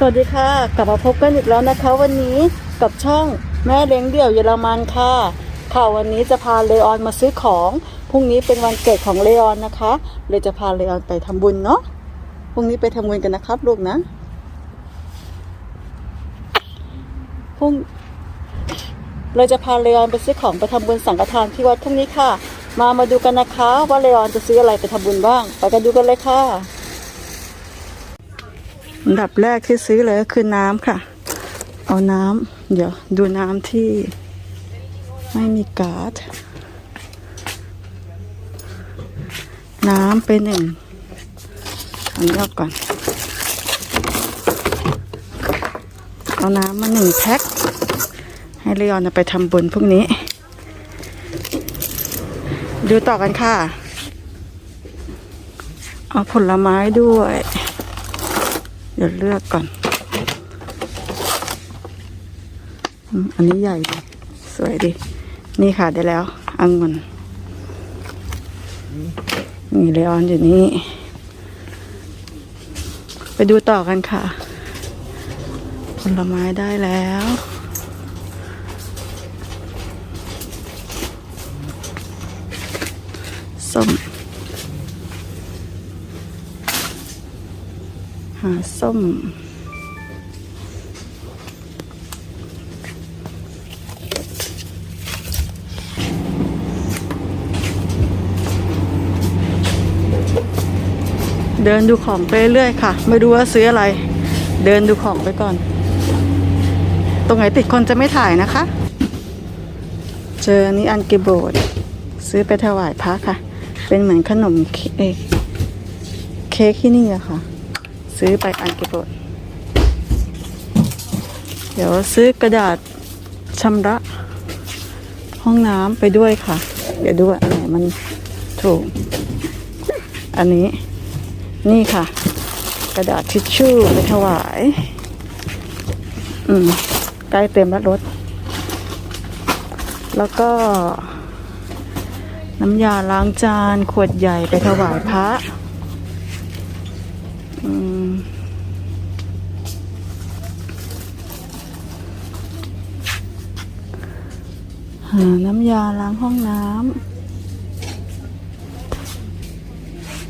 สวัสดีค่ะ กลับมาพบกันอีกแล้วนะคะ วันนี้กับช่องแม่เลี้ยงเดี่ยวเยอรมันค่ะ ค่ะวันนี้จะพาเลออนมาซื้อของพรุ่งนี้เป็นวันเกิดของเลออนนะคะ เลยจะพาเลออนไปทำบุญเนาะพรุ่งนี้ไปทำบุญกันนะครับลูกนะพรุ่งเราจะพาเลออนไปซื้อของไปทำบุญสังฆทานที่วัดพรุ่งนี้ค่ะ มามาดูกันนะคะ ว่าเลออนจะซื้ออะไรไปทำบุญบ้าง ไปกันดูกันเลยค่ะ อันดับแรกที่ซื้อเลยก็คือน้ำค่ะ เอาน้ำเดี๋ยวดูน้ำที่ไม่มีการ์ดน้ำไปหนึ่งอันนี้ก่อน เอาน้ำมาหนึ่งแพ็คให้เลออนเอาไปทำบุญพรุ่งนี้ ดูต่อกันค่ะ เอาผลไม้ด้วย เดี๋ยวเลือกก่อน อันนี้ใหญ่ดี สวยดี นี่ค่ะได้แล้วอังุนนี่เลออนอยู่นี่ ไปดูต่อกันค่ะ ผลไม้ได้แล้วส้ม หาส้ม เดินดูของไปเรื่อยค่ะ ไม่รู้ว่าซื้ออะไร เดินดูของไปก่อน ตรงไหนติดคนจะไม่ถ่ายนะคะ เจอนนี้อันเกโบดซื้อไปถวายพระค่ะ เป็นเหมือนขนมเค้กเค้กที่นี่อะค่ะ ซื้อไปอันเก็บดเดี๋ยวซื้อกระดาษชำระ ห้องน้ำไปด้วยค่ะ เดี๋ยวดูอันไหนมันถูก อันนี้นี่ค่ะ กระดาษทิชชู่ไปถวาย อืมใกล้เต็มแล้วรถ แล้วก็ น้ำยาล้างจานขวดใหญ่ไปถวายพระ หาน้ำยาล้างห้องน้ำ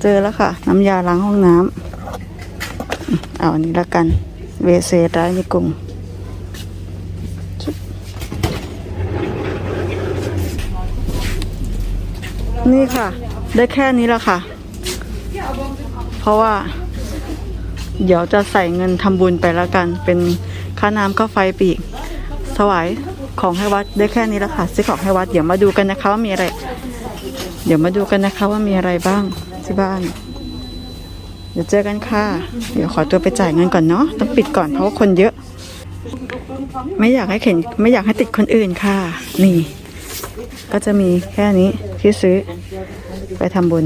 เจอแล้วค่ะ น้ำยาล้างห้องน้ำ เอาอันนี้ละกัน เวเซร้ายในกรุงชุบนี่ค่ะ ได้แค่นี้แล้วค่ะ เพราะว่า เดี๋ยวจะใส่เงินทำบุญไปแล้วกัน เป็นค่าน้ำค่าไฟปีกถวายของให้วัดได้แค่นี้แล้วค่ะซื้อของให้วัดเดี๋ยวมาดูกันนะคะว่ามีอะไร เดี๋ยวมาดูกันนะคะว่ามีอะไรบ้างที่บ้าน เดี๋ยวเจอกันค่ะ เดี๋ยวขอตัวไปจ่ายเงินก่อนเนาะต้องปิดก่อนเพราะว่าคนเยอะ ไม่อยากให้เข็นไม่อยากให้ติดคนอื่นค่ะ นี่ ก็จะมีแค่นี้ที่ซื้อไปทำบุญ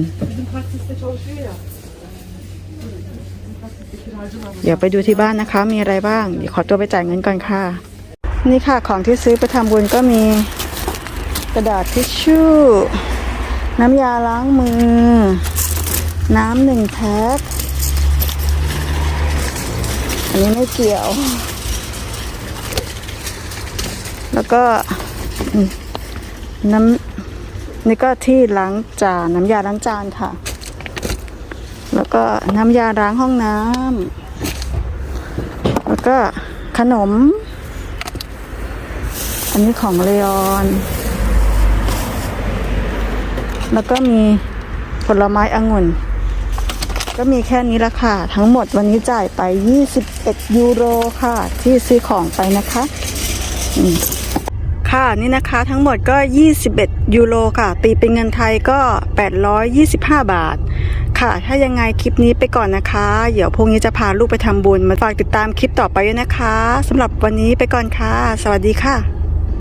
เดี๋ยวไปดูที่บ้านนะคะ มีอะไรบ้าง เดี๋ยวขอตัวไปจ่ายเงินก่อนค่ะ นี่ค่ะของที่ซื้อไปทำบุญก็มีกระดาษทิชชู่ น้ำยาล้างมือ น้ำหนึ่งแพ็คอันนี้ไม่เกี่ยว แล้วก็น้ำนี่ก็ที่ล้างจานน้ำยาล้างจานค่ะ แล้วก็น้ำยาล้างห้องน้ำแล้วก็ขนม อันนี้ของเลออน แล้วก็มีผลไม้องุ่น ก็มีแค่นี้ละค่ะ ทั้งหมดวันนี้จ่ายไป 21 ยูโรค่ะ ที่ซื้อของไปนะคะค่ะนี่นะคะทั้งหมดก็ 21 ยูโรค่ะ ตีเป็นเงินไทยก็ 825 บาท ค่ะ ถ้ายังไงคลิปนี้ไปก่อนนะคะ เดี๋ยวพรุ่งนี้จะพาลูกไปทำบุญ มาฝากติดตามคลิปต่อไปด้วยนะคะสำหรับวันนี้ไปก่อนค่ะ สวัสดีค่ะ